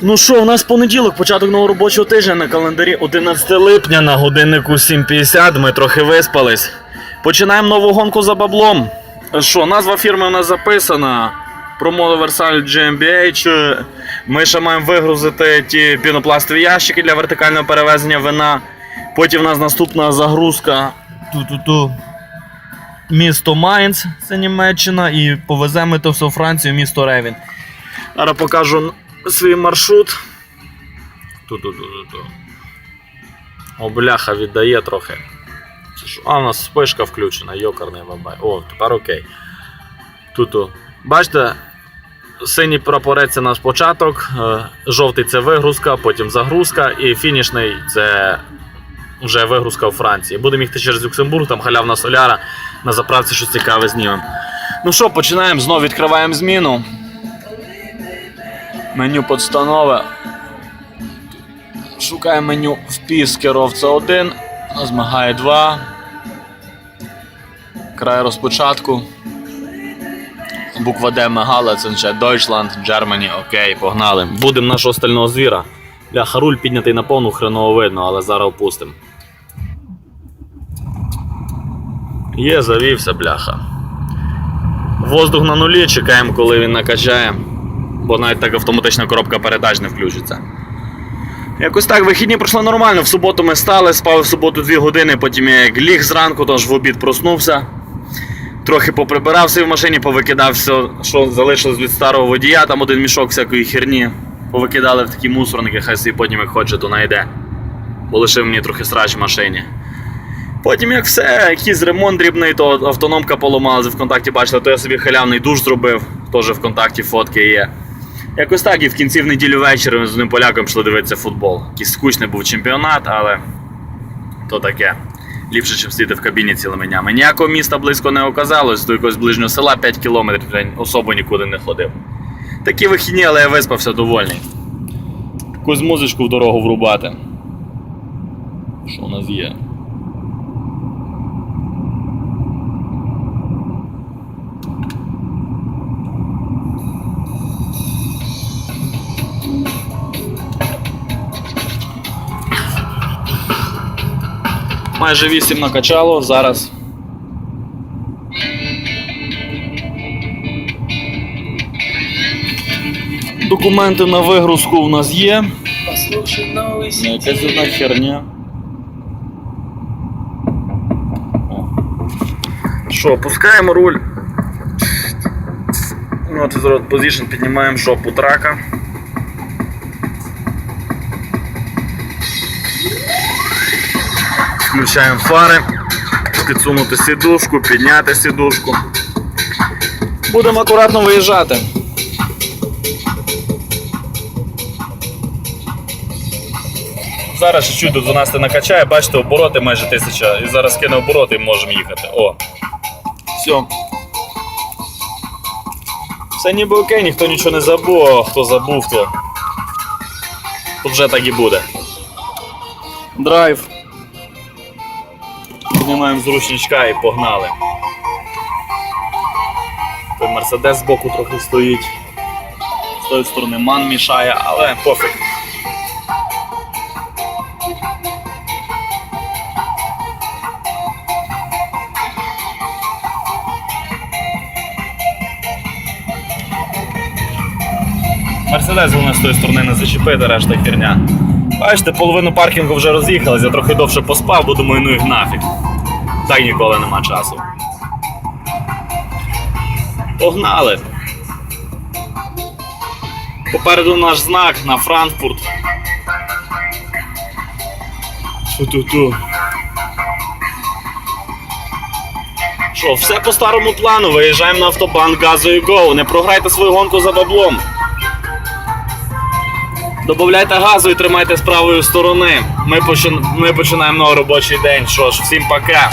Ну що, у нас понеділок, початок нового робочого тижня на календарі 11 липня на годиннику 7.50. Ми трохи виспались. Починаємо нову гонку за баблом. Що, назва фірми у нас записана. Промо Versailles GmbH. Ми ще маємо вигрузити ті пінопластові ящики для вертикального перевезення вина. Потім у нас наступна загрузка. Ту-ту-ту. Місто Майнц, це Німеччина, і повеземо то все у Францію, місто Ревін. Зараз покажу свій маршрут. Ту-ту-ту-ту-ту. О, бляха, віддає трохи. Що? А, у нас спишка включена, йокарний бабай. О, тепер окей. Тут. Бачите, синій прапорець це наш початок, е, жовтий це вигрузка, потім загрузка, і фінішний це вже вигрузка у Франції. Будемо їхати через Люксембург, там халявна соляра, на заправці щось цікаве знімемо. Ну що, починаємо, знову відкриваємо зміну. Меню подстанови. Шукаємо меню впис керовця 1, змагає 2. Край розпочатку. Буква Д Мегала, це означає Deutschland, Germany, окей, погнали. Будемо нашого стального звіра. Бляха, руль піднятий на повну хреново видно, але зараз опустимо. Є, завівся, бляха. Воздух на нулі, чекаємо, коли він накачає, бо навіть так автоматична коробка передач не включиться. Якось так, вихідні пройшли нормально. В суботу ми стали, спали в суботу 2 години, потім я як ліг зранку, тож в обід проснувся. Трохи поприбирався в машині, повикидав все, що залишилось від старого водія, там один мішок всякої херні. Повикидали в такі мусорники, хай собі потім як хоче, то найде. Бо лишив мені трохи срач в машині. Потім, як все, якийсь ремонт дрібний, то автономка поламалася, в контакті бачили, то я собі халявний душ зробив, теж в контакті фотки є. Якось так, і в кінці в неділю ввечері ми з одним поляком пішли дивитися футбол. Якийсь скучний був чемпіонат, але то таке. Ліпше, ніж сидіти в кабіні цілими днями. Ніякого міста близько не оказалось, до якогось ближнього села 5 кілометрів, особо нікуди не ходив. Такі вихідні, але я виспався довольний. Якусь музичку в дорогу врубати. Що у нас є? Майже 8 накачало, зараз. Документи на вигрузку у нас є. Ну, Якась одна херня. Що, опускаємо руль. Ну, от зараз позицію піднімаємо жопу трака. Включаємо фари, підсунути сідушку, підняти сідушку. Будемо акуратно виїжджати. Зараз ще чуть до 12 накачає, бачите, обороти майже тисяча. І зараз кине обороти і можемо їхати. О. Все. Все ніби окей, ніхто нічого не забув, а хто забув, то. Тут вже так і буде. Драйв. Знімаємо з ручничка і погнали. Той Мерседес збоку трохи стоїть. З тої сторони ман мішає, але пофіг. Мерседес головне з тої сторони не зачепити, решта херня. Бачите, половину паркінгу вже роз'їхалась, я трохи довше поспав, бо думаю, ну їх нафіг. Так ніколи нема часу. Погнали! Попереду наш знак на Франкфурт. Ту-ту-ту. Що, все по старому плану, виїжджаємо на автобан газою Go. Не програйте свою гонку за баблом. Добавляйте газу і тримайте з правої сторони. Ми, почи... Ми починаємо новий робочий день. Що ж, всім пока.